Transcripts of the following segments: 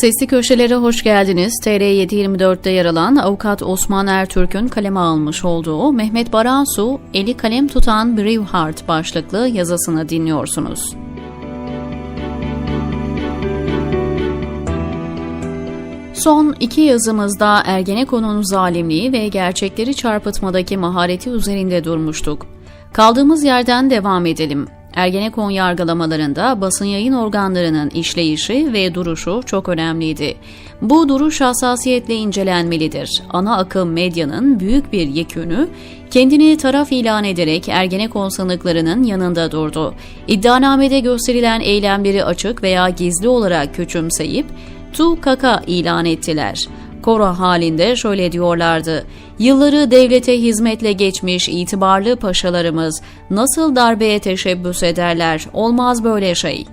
Sesli köşelere hoş geldiniz. TR724'te yer alan avukat Osman Ertürk'ün kaleme almış olduğu Mehmet Baransu, eli kalem tutan Braveheart başlıklı yazısını dinliyorsunuz. Son iki yazımızda Ergenekon'un zalimliği ve gerçekleri çarpıtmadaki mahareti üzerinde durmuştuk. Kaldığımız yerden devam edelim. Ergenekon yargılamalarında basın yayın organlarının işleyişi ve duruşu çok önemliydi. Bu duruş hassasiyetle incelenmelidir. Ana akım medyanın büyük bir yekünü kendini taraf ilan ederek Ergenekon sanıklarının yanında durdu. İddianamede gösterilen eylemleri açık veya gizli olarak küçümseyip tu kaka ilan ettiler. Koro halinde şöyle diyorlardı. Yılları devlete hizmetle geçmiş itibarlı paşalarımız nasıl darbeye teşebbüs ederler? Olmaz böyle şey.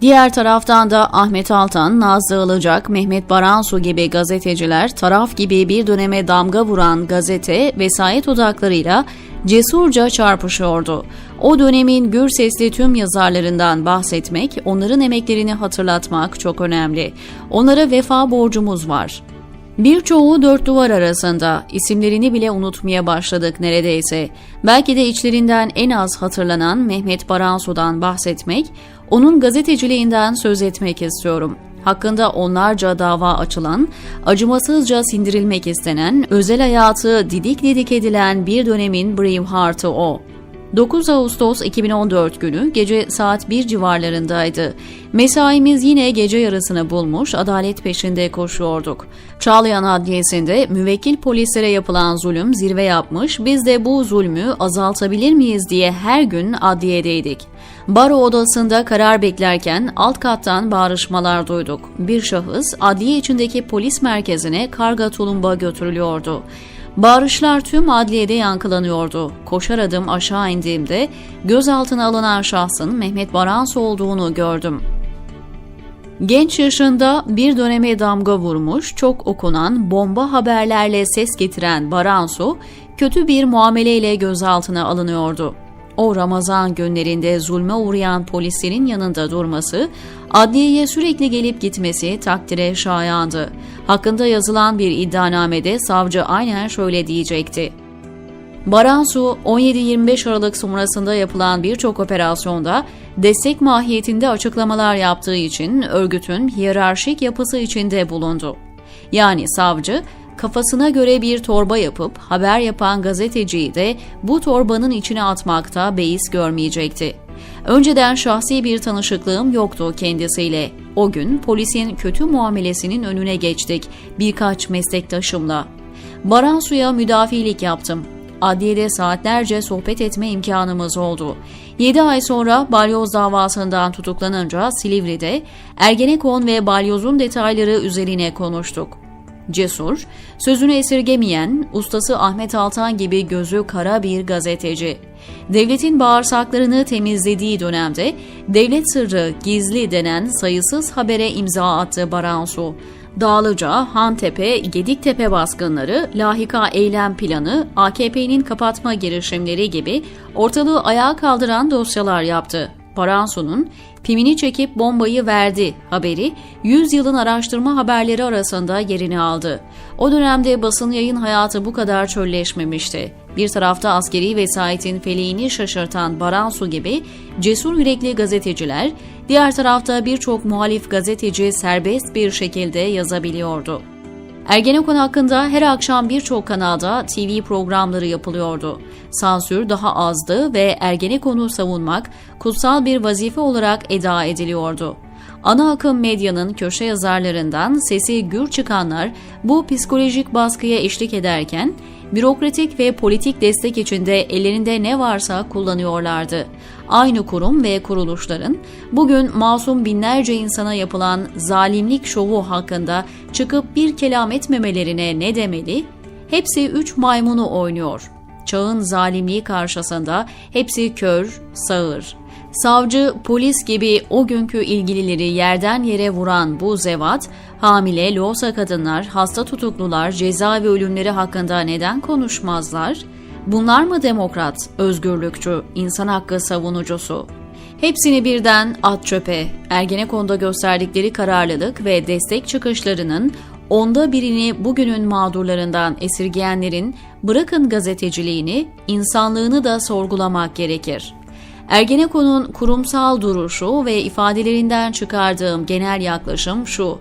Diğer taraftan da Ahmet Altan, Nazlı Ilıcak, Mehmet Baransu gibi gazeteciler taraf gibi bir döneme damga vuran gazete vesayet odaklarıyla cesurca çarpışıyordu. O dönemin gür sesli tüm yazarlarından bahsetmek, onların emeklerini hatırlatmak çok önemli. Onlara vefa borcumuz var. Birçoğu dört duvar arasında, isimlerini bile unutmaya başladık neredeyse. Belki de içlerinden en az hatırlanan Mehmet Baransu'dan bahsetmek, onun gazeteciliğinden söz etmek istiyorum. Hakkında onlarca dava açılan, acımasızca sindirilmek istenen, özel hayatı didik didik edilen bir dönemin Braveheart'ı o. 9 Ağustos 2014 günü gece saat 1 civarlarındaydı. Mesaimiz yine gece yarısını bulmuş, adalet peşinde koşuyorduk. Çağlayan Adliyesi'nde müvekkil polislere yapılan zulüm zirve yapmış, biz de bu zulmü azaltabilir miyiz diye her gün adliyedeydik. Baro odasında karar beklerken alt kattan bağrışmalar duyduk. Bir şahıs adliye içindeki polis merkezine karga tulumba götürülüyordu. Bağırışlar tüm adliyede yankılanıyordu. Koşar adım aşağı indiğimde gözaltına alınan şahsın Mehmet Baransu olduğunu gördüm. Genç yaşında bir döneme damga vurmuş, çok okunan, bomba haberlerle ses getiren Baransu, kötü bir muameleyle gözaltına alınıyordu. O Ramazan günlerinde zulme uğrayan polislerin yanında durması, adliyeye sürekli gelip gitmesi takdire şayandı. Hakkında yazılan bir iddianamede savcı aynen şöyle diyecekti. Baransu 17-25 Aralık sonrasında yapılan birçok operasyonda destek mahiyetinde açıklamalar yaptığı için örgütün hiyerarşik yapısı içinde bulundu. Yani savcı kafasına göre bir torba yapıp haber yapan gazeteciyi de bu torbanın içine atmakta beis görmeyecekti. Önceden şahsi bir tanışıklığım yoktu kendisiyle. O gün polisin kötü muamelesinin önüne geçtik birkaç meslektaşımla. Baransu'ya müdafilik yaptım. Adliyede saatlerce sohbet etme imkanımız oldu. 7 ay sonra balyoz davasından tutuklanınca Silivri'de Ergenekon ve balyozun detayları üzerine konuştuk. Cesur, sözünü esirgemeyen, ustası Ahmet Altan gibi gözü kara bir gazeteci. Devletin bağırsaklarını temizlediği dönemde devlet sırrı gizli denen sayısız habere imza attı Baransu. Dağlıca, Hantepe, Gediktepe baskınları, lahika eylem planı, AKP'nin kapatma girişimleri gibi ortalığı ayağa kaldıran dosyalar yaptı. Baransu'nun pimini çekip bombayı verdi haberi 100 yılın araştırma haberleri arasında yerini aldı. O dönemde basın yayın hayatı bu kadar çölleşmemişti. Bir tarafta askeri vesayetin feleğini şaşırtan Baransu gibi cesur yürekli gazeteciler, diğer tarafta birçok muhalif gazeteci serbest bir şekilde yazabiliyordu. Ergenekon hakkında her akşam birçok kanalda TV programları yapılıyordu. Sansür daha azdı ve Ergenekon'u savunmak kutsal bir vazife olarak eda ediliyordu. Ana akım medyanın köşe yazarlarından sesi gür çıkanlar bu psikolojik baskıya eşlik ederken bürokratik ve politik destek içinde ellerinde ne varsa kullanıyorlardı. Aynı kurum ve kuruluşların bugün masum binlerce insana yapılan zalimlik şovu hakkında çıkıp bir kelam etmemelerine ne demeli? Hepsi üç maymunu oynuyor. Çağın zalimliği karşısında hepsi kör, sağır. Savcı, polis gibi o günkü ilgilileri yerden yere vuran bu zevat, hamile, loğusa kadınlar, hasta tutuklular, cezaevi ölümleri hakkında neden konuşmazlar? Bunlar mı demokrat, özgürlükçü, insan hakkı savunucusu? Hepsini birden at çöpe. Ergenekon'da gösterdikleri kararlılık ve destek çıkışlarının onda birini bugünün mağdurlarından esirgeyenlerin bırakın gazeteciliğini, insanlığını da sorgulamak gerekir. Ergenekon'un kurumsal duruşu ve ifadelerinden çıkardığım genel yaklaşım şu.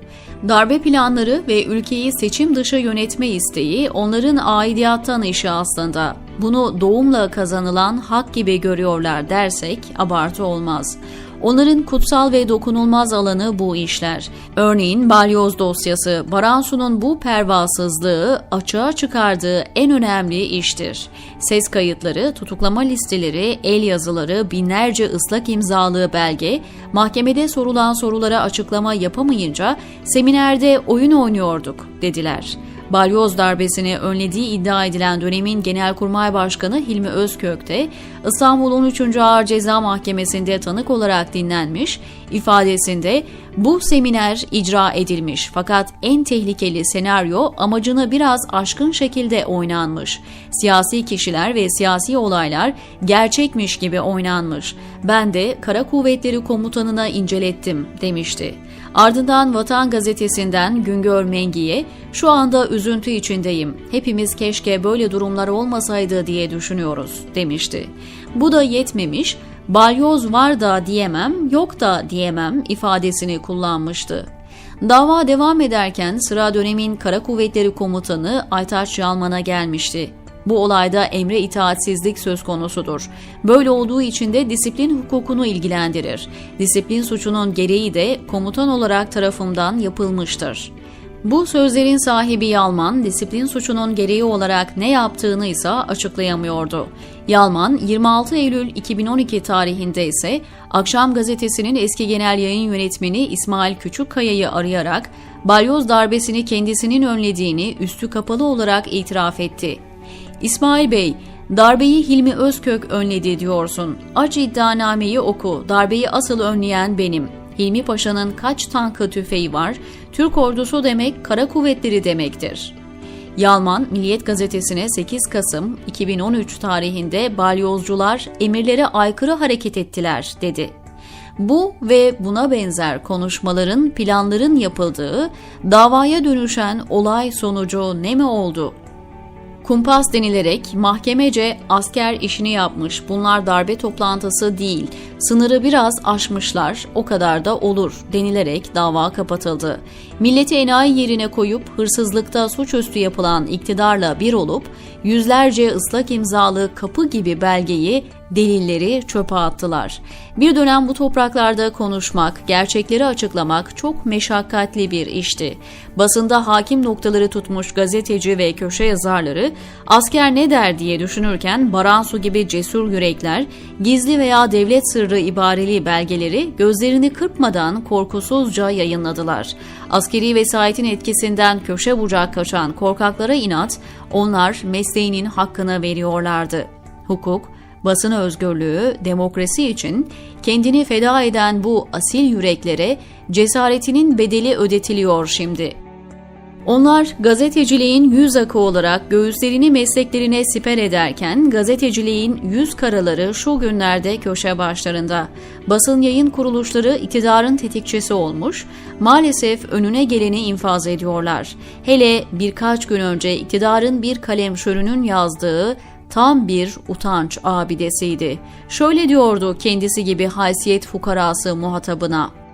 Darbe planları ve ülkeyi seçim dışı yönetme isteği onların aidiyattan işi aslında. Bunu doğumla kazanılan hak gibi görüyorlar dersek abartı olmaz. Onların kutsal ve dokunulmaz alanı bu işler. Örneğin balyoz dosyası, Baransu'nun bu pervasızlığı açığa çıkardığı en önemli iştir. Ses kayıtları, tutuklama listeleri, el yazıları, binlerce ıslak imzalı belge, mahkemede sorulan sorulara açıklama yapamayınca seminerde oyun oynuyorduk dediler. Balyoz darbesini önlediği iddia edilen dönemin Genelkurmay Başkanı Hilmi Özkök de İstanbul 13. Ağır Ceza Mahkemesi'nde tanık olarak dinlenmiş, ifadesinde bu seminer icra edilmiş fakat en tehlikeli senaryo amacını biraz aşkın şekilde oynanmış. Siyasi kişiler ve siyasi olaylar gerçekmiş gibi oynanmış. Ben de Kara Kuvvetleri Komutanına incelettim demişti. Ardından Vatan Gazetesi'nden Güngör Mengi'ye şu anda üzüntü içindeyim. Hepimiz keşke böyle durumlar olmasaydı diye düşünüyoruz demişti. Bu da yetmemiş, balyoz var da diyemem, yok da diyemem ifadesini kullanmıştı. Dava devam ederken sıra dönemin Kara Kuvvetleri Komutanı Aytaç Yalman'a gelmişti. Bu olayda emre itaatsizlik söz konusudur. Böyle olduğu için de disiplin hukukunu ilgilendirir. Disiplin suçunun gereği de komutan olarak tarafımdan yapılmıştır. Bu sözlerin sahibi Yalman, disiplin suçunun gereği olarak ne yaptığını ise açıklayamıyordu. Yalman, 26 Eylül 2012 tarihinde ise Akşam Gazetesi'nin eski genel yayın yönetmeni İsmail Küçükkaya'yı arayarak balyoz darbesini kendisinin önlediğini üstü kapalı olarak itiraf etti. İsmail Bey, darbeyi Hilmi Özkök önledi diyorsun. Aç iddianameyi oku, darbeyi asıl önleyen benim. Hilmi Paşa'nın kaç tankı tüfeği var? Türk ordusu demek kara kuvvetleri demektir. Yalman, Milliyet Gazetesi'ne 8 Kasım 2013 tarihinde balyozcular emirlere aykırı hareket ettiler dedi. Bu ve buna benzer konuşmaların, planların yapıldığı, davaya dönüşen olay sonucu ne mi oldu Kumpas denilerek mahkemece asker işini yapmış. Bunlar darbe toplantısı değil. Sınırı biraz aşmışlar. O kadar da olur denilerek dava kapatıldı. Milleti enayi yerine koyup hırsızlıkta suçüstü yapılan iktidarla bir olup yüzlerce ıslak imzalı kapı gibi belgeyi delilleri çöpe attılar. Bir dönem bu topraklarda konuşmak, gerçekleri açıklamak çok meşakkatli bir işti. Basında hakim noktaları tutmuş gazeteci ve köşe yazarları asker ne der diye düşünürken Baransu gibi cesur yürekler gizli veya devlet sırrı ibareli belgeleri gözlerini kırpmadan korkusuzca yayınladılar. Askeri vesayetin etkisinden köşe bucak kaçan korkaklara inat, onlar mesleğinin hakkını veriyorlardı. Hukuk, basın özgürlüğü, demokrasi için kendini feda eden bu asil yüreklere cesaretinin bedeli ödetiliyor şimdi. Onlar gazeteciliğin yüz akı olarak göğüslerini mesleklerine siper ederken gazeteciliğin yüz karaları şu günlerde köşe başlarında. Basın yayın kuruluşları iktidarın tetikçisi olmuş, maalesef önüne geleni infaz ediyorlar. Hele birkaç gün önce iktidarın bir kalemşörünün yazdığı tam bir utanç abidesiydi. Şöyle diyordu kendisi gibi haysiyet fukarası muhatabına.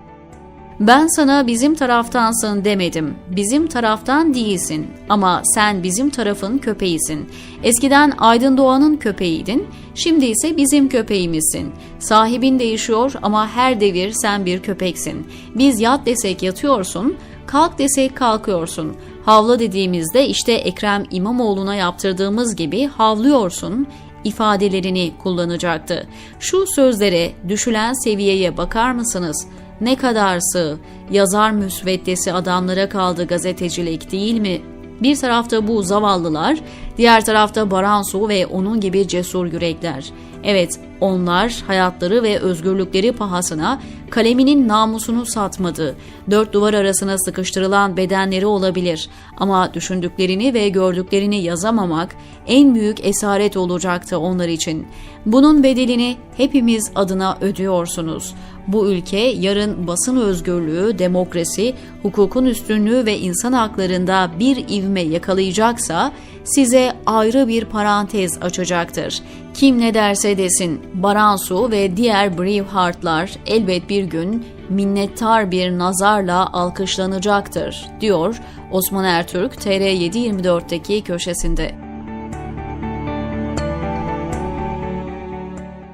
Ben sana bizim taraftansın demedim. Bizim taraftan değilsin ama sen bizim tarafın köpeğisin. Eskiden Aydın Doğan'ın köpeğiydin, şimdi ise bizim köpeğimizsin. Sahibin değişiyor ama her devir sen bir köpeksin. Biz yat desek yatıyorsun, kalk desek kalkıyorsun. Havla dediğimizde işte Ekrem İmamoğlu'na yaptırdığımız gibi havlıyorsun ifadelerini kullanacaktı. Şu sözlere, düşülen seviyeye bakar mısınız?'' Ne kadar sığ, yazar müsveddesi adamlara kaldı gazetecilik değil mi? Bir tarafta bu zavallılar Diğer tarafta Baransu ve onun gibi cesur yürekler. Evet, onlar hayatları ve özgürlükleri pahasına kaleminin namusunu satmadı. Dört duvar arasına sıkıştırılan bedenleri olabilir ama düşündüklerini ve gördüklerini yazamamak en büyük esaret olacaktı onlar için. Bunun bedelini hepimiz adına ödüyorsunuz. Bu ülke yarın basın özgürlüğü, demokrasi, hukukun üstünlüğü ve insan haklarında bir ivme yakalayacaksa size ayrı bir parantez açacaktır. Kim ne derse desin Baransu ve diğer Braveheart'lar elbet bir gün minnettar bir nazarla alkışlanacaktır, diyor Osman Ertürk TR724'teki köşesinde.